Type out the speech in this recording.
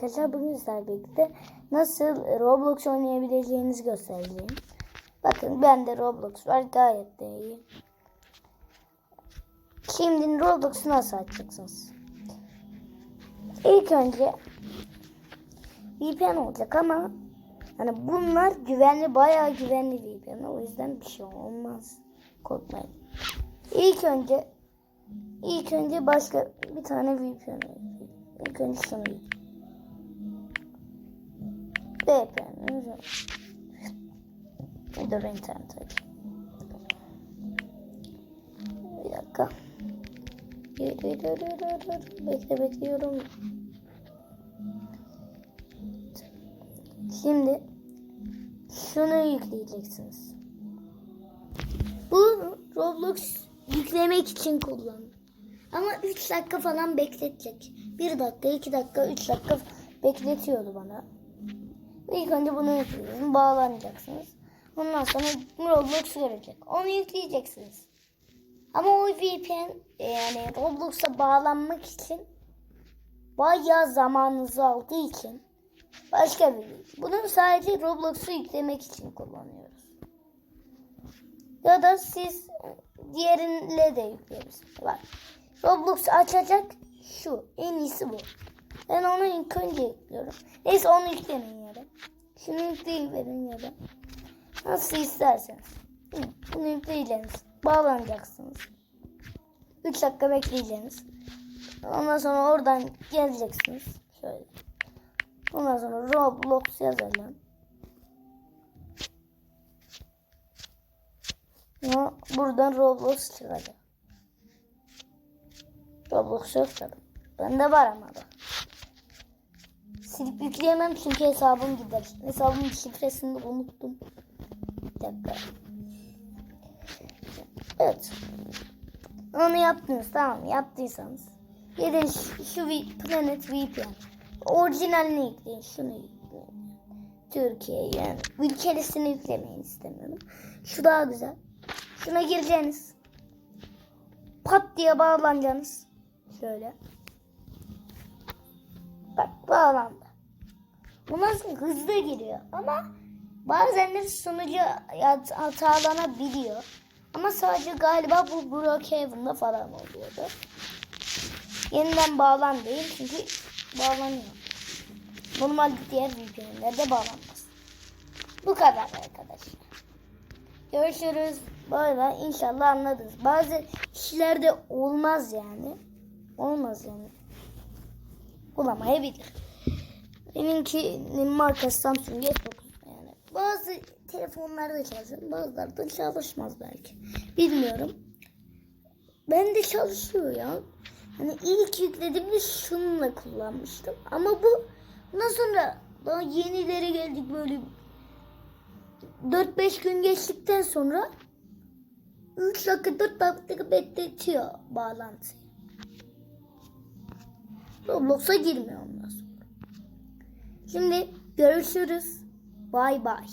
arkadaşlar bugün sizlerle birlikte nasıl Roblox oynayabileceğinizi göstereceğim. Bakın bende Roblox var gayet de iyi. Şimdi Roblox'u nasıl açacaksınız? İlk önce VPN olacak ama hani bunlar güvenli bayağı güvenli VPN o yüzden bir şey olmaz. Korkmayın. İlk önce ilk önce başka bir tane VPN İlk önce şunu VPN Dur internet açayım. Bir dakika. Bekle bekliyorum. Şimdi şunu yükleyeceksiniz. Bu Roblox yüklemek için kullan. Ama 3 dakika falan bekletecek. 1 dakika, 2 dakika, 3 dakika bekletiyordu bana. İlk önce bunu yükleyeceksiniz. Bağlanacaksınız. Ondan sonra Roblox görecek. Onu yükleyeceksiniz. Ama o VPN e, yani Roblox'a bağlanmak için bayağı zamanınızı aldığı için başka bir Bunu sadece Roblox'u yüklemek için kullanıyoruz. Ya da siz diğerine de yükleyebilirsiniz. Bak Roblox açacak şu. En iyisi bu. Ben onu ilk önce yüklüyorum. Neyse onu yüklemeyin Şunu yükleyiverin yere. Nasıl isterseniz. Bunu yükleyeceksiniz. Bağlanacaksınız. 3 dakika bekleyeceksiniz. Ondan sonra oradan geleceksiniz. Şöyle. Ondan sonra Roblox yazalım. Ama buradan Roblox çıkacak. Roblox yok tabi. Bende var ama da. Silip yükleyemem çünkü hesabım gider. Hesabımın şifresini unuttum. Bir dakika. Evet. Onu yaptınız tamam? Yaptıysanız. Gidin şu, şu V- Planet VPN. Orijinalini yükleyin. Şunu yükleyin. Türkiye yani. Ülkelisini yüklemeyin istemiyorum. Şu daha güzel. Şuna gireceğiniz. Pat diye bağlanacaksınız. Şöyle. Bak bağlandı. Bu nasıl hızlı giriyor ama bazen de sunucu hat- hatalanabiliyor. Ama sadece galiba bu Brookhaven'da falan oluyordu. Yeniden bağlan değil çünkü bağlanıyor. Normal diğer VPN'lerde bağlanmaz. Bu kadar arkadaşlar. Görüşürüz. Bay bay. İnşallah anladınız. Bazı kişilerde olmaz yani. Olmaz yani. Bulamayabilir. Benimkinin markası Samsung S9 yani. Bazı telefonlarda çalışır, bazılarda çalışmaz belki. Bilmiyorum. Ben de çalışıyor ya. Hani ilk yüklediğimde şununla kullanmıştım. Ama bu ondan sonra daha yenileri geldik böyle 4-5 gün geçtikten sonra 3 dakika 4 dakika bekletiyor bağlantıyı. Roblox'a girmiyor ondan sonra. Şimdi görüşürüz. Bay bay.